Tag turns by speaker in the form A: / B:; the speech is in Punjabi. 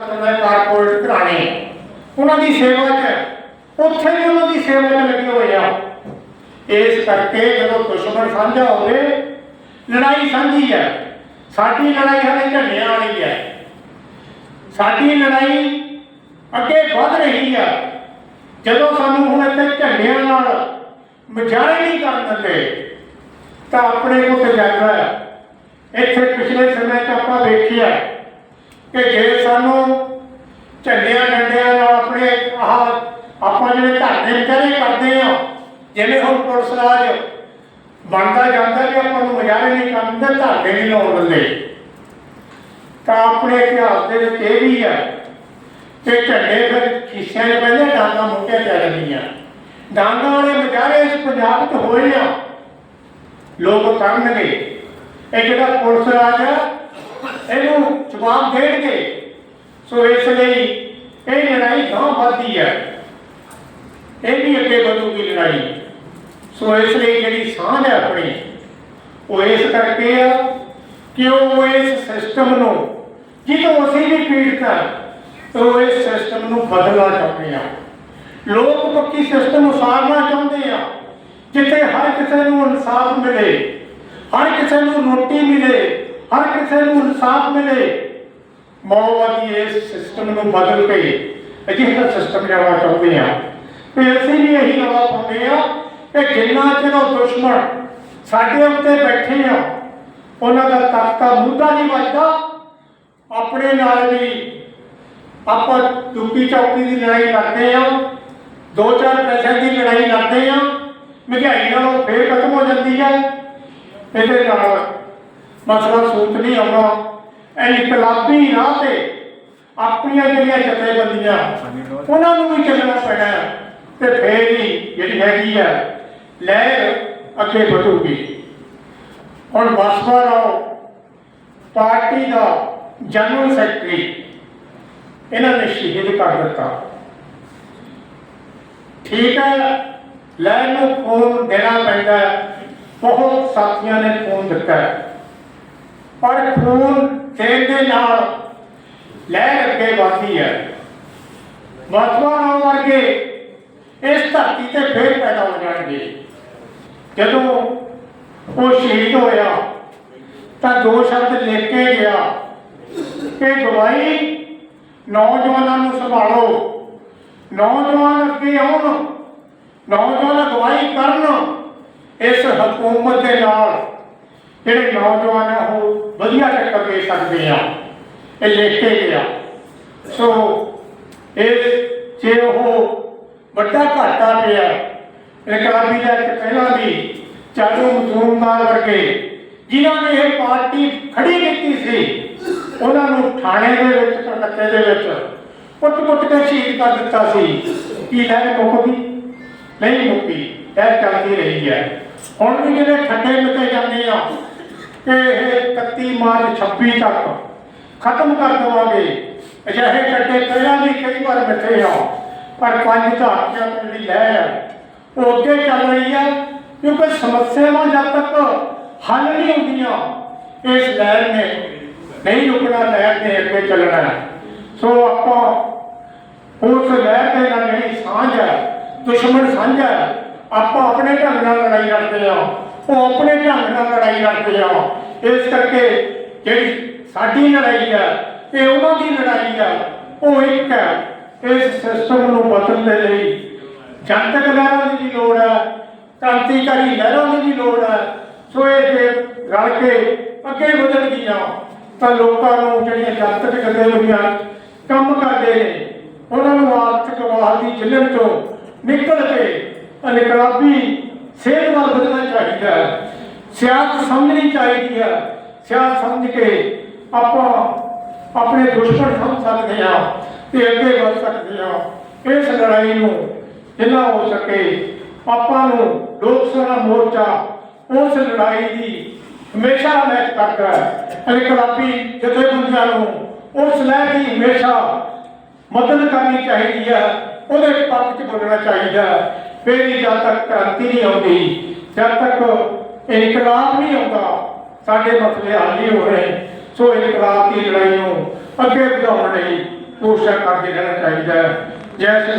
A: ਕਾਰਪੋਰੇਟ ਘਰਾਣੇ ਉਹਨਾਂ ਦੀ ਸੇਵਾ 'ਚ ਉੱਥੇ ਵੀ ਉਹਨਾਂ ਦੀ ਸੇਵਾ 'ਚ ਲੱਗੇ ਹੋਏ ਆ। ਇਸ ਕਰਕੇ ਜਦੋਂ ਦੁਸ਼ਮਣ ਸਾਂਝਾ ਹੋਵੇ, ਲੜਾਈ ਸਾਂਝੀ ਹੈ। ਸਾਡੀ ਲੜਾਈ ਹਲੇ ਝੰਡਿਆਂ ਵਾਲੀ ਹੈ। ਸਾਡੀ ਲੜਾਈ ਅੱਗੇ ਵੱਧ ਰਹੀ ਆ। ਜਦੋਂ ਸਾਨੂੰ ਹੁਣ ਇੱਥੇ ਝੰਡਿਆਂ ਨਾਲ ਮਜਾਰੇ ਨਹੀਂ ਕਰਨ ਦਿੰਦੇ, ਤਾਂ ਆਪਣੇ ਕੋਲ ਤਜਰਬਾ ਇੱਥੇ ਪਿਛਲੇ ਸਮੇਂ 'ਚ ਆਪਾਂ ਵੇਖਿਆ ਕਿ ਜੇ ਸਾਨੂੰ ਝੰਡਿਆਂ ਡੰਡਿਆਂ ਨਾਲ ਆਪਣੇ ਆਹ ਆਪਾਂ ਜਿਹੜੇ ਧਰਨੇ ਵਿਚਾਰੇ ਕਰਦੇ ਆ, ਜਿਵੇਂ ਹੁਣ ਪੁਲਿਸ ਰਾਜ ਬਣਦਾ ਜਾਂਦਾ ਕਿ ਆਪਾਂ ਨੂੰ ਮਜ਼ਾਰੇ ਨਹੀਂ ਕਰਨ ਦਿੰਦੇ, ਧਰਨੇ ਨਹੀਂ ਲਾਉਣ ਦਿੰਦੇ। ਤਾਂ ਆਪਣੇ ਇਤਿਹਾਸ ਦੇ ਵਿੱਚ ਇਹ ਵੀ ਹੈ ਕਿ ਝੰਡੇ ਫਿਰ ਖਿੱਸਿਆਂ 'ਚ ਪੈਂਦੇ ਡਾਂਗਾ ਮੁੱਕਿਆ ਚੱਲਦੀਆਂ ਜਾਂਦੀਆਂ। ਡਾਂਗਾ ਵਾਲੇ ਮਜ਼ਾਰੇ ਇਸ ਪੰਜਾਬ 'ਚ ਹੋਏ ਆ। ਲੋਕ ਕਰਨਗੇ। ਇਹ ਜਿਹੜਾ ਪੁਲਿਸ ਰਾਜ ਹੈ ਇਹਨੂੰ ਦੇਣਗੇ ਸੋ ਇਸ ਲਈ ਇਹ ਲੜਾਈ ਗਾਂ ਵੱਧਦੀ ਹੈ। ਇਹ ਵੀ ਅੱਗੇ ਵਧੂਗੀ ਲੜਾਈ। ਸੋ ਇਸ ਲਈ ਜਿਹੜੀ ਸਾਂਝ ਹੈ ਆਪਣੀ, ਉਹ ਇਸ ਕਰਕੇ ਆ ਕਿ ਉਹ ਇਸ ਸਿਸਟਮ ਨੂੰ, ਜਿਹਨੂੰ ਅਸੀਂ ਵੀ ਪੀੜਤ ਹਾਂ, ਉਹ ਇਸ ਸਿਸਟਮ ਨੂੰ ਬਦਲਣਾ ਚਾਹੁੰਦੇ ਆ ਲੋਕ ਪੱਕੀ ਸਿਸਟਮ ਉਸਾਰਨਾ ਚਾਹੁੰਦੇ ਆ, ਜਿੱਥੇ ਹਰ ਕਿਸੇ ਨੂੰ ਇਨਸਾਫ ਮਿਲੇ, ਹਰ ਕਿਸੇ ਨੂੰ ਰੋਟੀ ਮਿਲੇ, ਹਰ ਕਿਸੇ ਨੂੰ ਇਨਸਾਫ ਮਿਲੇ। ਮਾਓਵਾਦੀ ਇਸ ਸਿਸਟਮ ਨੂੰ ਬਦਲ ਕੇ ਅਜਿਹਾ ਸਿਸਟਮ ਲਿਆਉਣਾ ਚਾਹੁੰਦੇ ਆ। ਤੇ ਅਸੀਂ ਵੀ ਇਹੀ ਹਵਾ ਪਾਉਂਦੇ ਆ ਕਿ ਜਿੰਨਾ ਚਿਰ ਉਹ ਦੁਸ਼ਮਣ ਸਾਡੇ ਉੱਤੇ ਬੈਠੇ ਆ, ਉਹਨਾਂ ਦਾ ਤਖਤਾ ਮੁੱਦਾ ਨਹੀਂ ਵੱਜਦਾ। ਆਪਣੇ ਨਾਲ ਵੀ ਆਪਾਂ ਦੁੱਕੀ ਚੌਕੀ ਦੀ ਲੜਾਈ ਲੜਦੇ ਆ ਦੋ ਚਾਰ ਪੈਸੇ ਦੀ ਲੜਾਈ ਲੜਦੇ ਆ, ਮਹਿੰਗਾਈ ਨਾਲ ਫੇਰ ਖਤਮ ਹੋ ਜਾਂਦੀ ਹੈ। ਇਹਦੇ ਨਾਲ ਮਸਲਾ ਸੂਤ ਨਹੀਂ ਆਉਣਾ ਇਨਕਲਾਬੀ ਰਾਹ ਤੇ ਆਪਣੀਆਂ ਜਿਹੜੀਆਂ ਜਥੇਬੰਦੀਆਂ, ਉਹਨਾਂ ਨੂੰ ਵੀ ਚੱਲਣਾ ਪੈਣਾ ਤੇ ਫੇਰ ਹੀ ਜਿਹੜੀ ਹੈਗੀ ਆ ਲਹਿਰ ਅੱਗੇ ਵਧੂਗੀ। ਹੁਣ ਬਸਪਾ ਰਾਓ, ਪਾਰਟੀ ਦਾ ਜਨਰਲ ਸੈਕਟਰੀ, ਇਹਨਾਂ ਨੇ ਸ਼ਹੀਦ ਕਰ ਦਿੱਤਾ। ਠੀਕ ਹੈ ਲੈਣ ਨੂੰ ਫੋਨ ਦੇਣਾ ਪੈਂਦਾ ਬਹੁਤ ਸਾਥੀਆਂ ਨੇ ਫੋਨ ਦਿੱਤਾ ਪਰ ਫੋਨ ਦੇਣ ਦੇ ਨਾਲ ਲਹਿਰ ਅੱਗੇ ਵਧਦੀ ਹੈ। ਮਹਾਤਮਾ ਰਾਓ ਵਰਗੇ ਇਸ ਧਰਤੀ ਤੇ ਫੇਰ ਪੈਦਾ ਹੋ ਜਾਣਗੇ। ਜਦੋਂ ਉਹ ਸ਼ਹੀਦ ਹੋਇਆ, ਤਾਂ ਦੋ ਸ਼ਬਦ ਲਿਖ ਕੇ ਗਿਆ ਕਿ ਗਵਾਹੀ ਨੌਜਵਾਨਾਂ ਨੂੰ ਸੰਭਾਲੋ। ਨੌਜਵਾਨ ਅੱਗੇ ਆਉਣ, ਨੌਜਵਾਨ ਅਗਵਾਈ ਕਰਨ ਇਸ ਹਕੂਮਤ ਦੇ ਨਾਲ। ਜਿਹੜੇ ਨੌਜਵਾਨ ਆ, ਉਹ ਵਧੀਆ ਟੱਕਰ ਦੇ ਸਕਦੇ ਆ, ਇਹ ਲਿਖ ਕੇ ਗਿਆ ਸੋ ਇਹ ਜੇ ਉਹ ਵੱਡਾ ਘਾਟਾ ਪਿਆ ਇਨਕਲਾਬੀ ਦਾ ਇੱਕ ਪਹਿਲਾਂ ਵੀ ਚਾਲੂ ਮਜ਼ਦੂਰਦਾਰ ਵਰਗੇ, ਜਿਨ੍ਹਾਂ ਨੇ ਇਹ ਪਾਰਟੀ ਖੜੀ ਕੀਤੀ ਸੀ, ਉਹਨਾਂ ਨੂੰ ਥਾਣੇ ਦੇ ਵਿੱਚ ਕਲਕੱਤੇ ਦੇ ਵਿੱਚ ਕੁੱਟ ਪੁੱਟ ਕੇ ਸ਼ਹੀਦ ਕਰ ਦਿੱਤਾ ਸੀ। ਕਿ ਲਹਿਰ ਮੁੱਕ ਗਈ? ਨਹੀਂ ਮੁੱਕੀ ਇਹ ਚੱਲਦੀ ਰਹੀ ਹੈ। ਹੁਣ ਵੀ ਜਿਹੜੇ ਠੱਡੇ ਮਿੱਤੇ ਜਾਂਦੇ ਆ ਇਹ 31 ਮਾਰਚ 26 ਤੱਕ। ਖਤਮ ਕਰ ਦੇਵਾਂਗੇ। ਅਜਿਹੇ ਠੱਡੇ ਪਹਿਲਾਂ ਵੀ ਕਈ ਵਾਰ ਮਿੱਥੇ ਆ, ਪਰ ਪੰਜ ਦਹਾਕਿਆਂ ਤੋਂ ਜਿਹੜੀ ਲਹਿਰ ਹੈ ਉਹ ਅੱਗੇ ਚੱਲ ਰਹੀ ਹੈ ਕਿਉਂਕਿ ਸਮੱਸਿਆਵਾਂ ਜਦ ਤੱਕ ਹੱਲ ਨਹੀਂ ਹੁੰਦੀਆਂ, ਇਸ ਲਹਿਰ ਨੇ ਨਹੀਂ ਰੁਕਣਾ ਲਹਿਰ ਨੇ ਅੱਗੇ ਚੱਲਣਾ ਸੋ ਆਪਾਂ ਉਸ ਲਹਿਰ ਦੇ ਨਾਲ ਜਿਹੜੀ ਸਾਂਝ ਹੈ, ਦੁਸ਼ਮਣ ਸਾਂਝ ਹੈ, ਆਪਾਂ ਆਪਣੇ ਢੰਗ ਨਾਲ ਲੜਾਈ ਲੜਦੇ ਆ ਉਹ ਆਪਣੇ ਢੰਗ ਨਾਲ ਲੜਾਈ ਲੜਦੇ ਆ। ਇਸ ਕਰਕੇ ਜਿਹੜੀ ਸਾਡੀ ਲੜਾਈ ਹੈ ਇਹ ਉਹਨਾਂ ਦੀ ਲੜਾਈ ਹੈ ਉਹ ਇੱਕ ਹੈ, ਇਸ ਸਿਸਟਮ ਨੂੰ ਬਦਲਣ ਦੇ ਲਈ ਜਨਤਕ ਲਹਿਰਾਂ ਦੀ ਵੀ ਲੋੜ ਹੈ ਕ੍ਰਾਂਤੀਕਾਰੀ ਲਹਿਰਾਂ ਦੀ ਵੀ ਲੋੜ ਹੈ ਸੋ ਇਹ ਜੇ ਰਲ ਕੇ ਅੱਗੇ ਵਧਣ ਗਈਆਂ, ਤਾਂ ਲੋਕਾਂ ਨੂੰ ਜਿਹੜੀਆਂ ਜਨਤਕ ਗਤੀਵਿਧੀਆਂ ਕੰਮ ਕਰਦੇ ਨੇ, ਉਹਨਾਂ ਨੂੰ ਆਰਥਿਕ ਵਾਹ ਦੀ ਜਿਲਣ ਤੋਂ ਨਿਕਲ ਕੇ ਇਨਕਲਾਬੀ ਸੇਧ ਵੱਲ ਵਧਣਾ ਚਾਹੀਦਾ ਹੈ ਸਿਆਸਤ ਸਮਝਣੀ ਚਾਹੀਦੀ ਹੈ। ਸਿਆਸਤ ਸਮਝ ਕੇ ਆਪਾਂ ਆਪਣੇ ਦੁਸ਼ਮਣ ਸਮਝ ਸਕਦੇ ਹਾਂ ਤੇ ਅੱਗੇ ਵਧ ਸਕਦੇ ਹਾਂ। ਇਸ ਲੜਾਈ ਨੂੰ ਜਿੰਨਾ ਹੋ ਸਕੇ ਆਪਾਂ ਨੂੰ ਲੋਕ ਸਭਾ ਮੋਰਚਾ ਉਸ ਲੜਾਈ ਦੀ ਹਮੇਸ਼ਾ ਮੈਚ ਕਰਦਾ ਹੈ। ਇਨਕਲਾਬੀ ਜਥੇਬੰਦੀਆਂ ਨੂੰ ਉਸ ਲਹਿਰ ਦੀ ਹਮੇਸ਼ਾ ਮਦਦ ਕਰਨੀ ਚਾਹੀਦੀ ਹੈ। ਉਹਦੇ ਪੱਖ 'ਚ ਬੋਲਣਾ ਚਾਹੀਦਾ ਹੈ। ਫਿਰ ਹੀ ਜਦ ਤੱਕ ਕ੍ਰਾਂਤੀ ਨਹੀਂ ਆਉਂਦੀ, ਜਦ ਤੱਕ ਇਨਕਲਾਬ ਨਹੀਂ ਆਉਂਦਾ। ਸਾਡੇ ਮਸਲੇ ਹੱਲ ਨਹੀਂ ਹੋ ਰਹੇ। ਸੋ ਇਨਕਲਾਬ ਦੀ ਲੜਾਈ ਨੂੰ ਅੱਗੇ ਵਧਾਉਣ ਲਈ ਕੋਸ਼ਿਸ਼ ਕਰਦੇ ਰਹਿਣਾ ਚਾਹੀਦਾ ਹੈ। ਜੈ ਸ਼੍ਰੀ